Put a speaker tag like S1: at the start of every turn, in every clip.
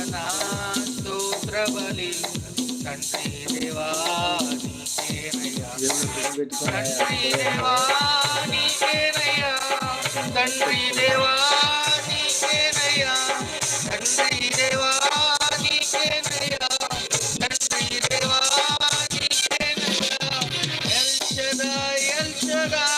S1: వందనా స్తోత్రబలి తండ్రి
S2: దేవా
S1: తండ్రి దేవా నీకేనయ్యా తండ్రి దేవా నీకేనయ్యా తండ్రి దేవా నీకేనయ్యా తండ్రి దేవా నీకేనయ్యా ఎల్ షదాయ్ ఎల్ షదాయ్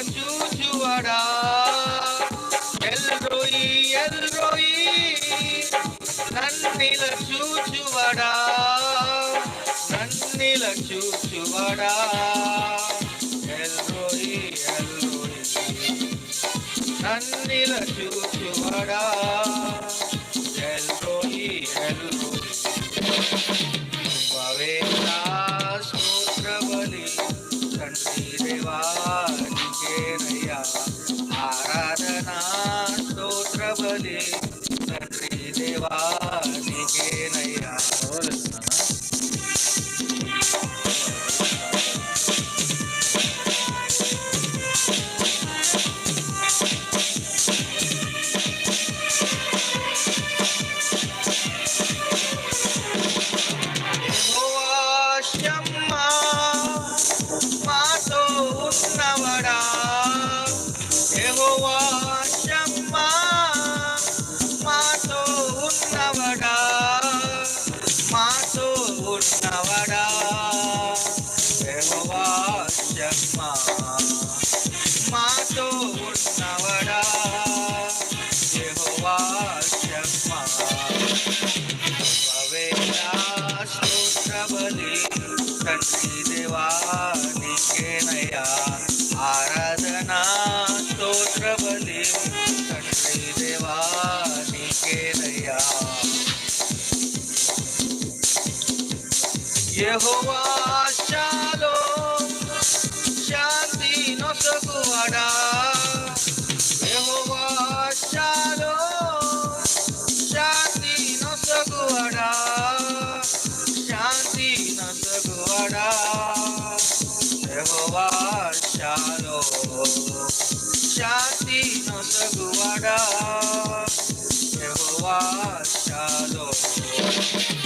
S1: చూచువడా? ఎల్రోయి ఎల్రోయి నన్నిల చూచువడా? నన్నిల చూచువడా? ఎల్రోయి ఎల్రోయి నన్నిల చూచువడా? El Roi El Roi. పవేలా స్తోత్ర బలి తండ్రి దేవా. Yehová Shalom, Shanti nos guardará. Yehová Shalom, Shanti nos guardará. Shanti nos guardará. Yehová Shalom, Shanti nos guardará. Yehová Shalom.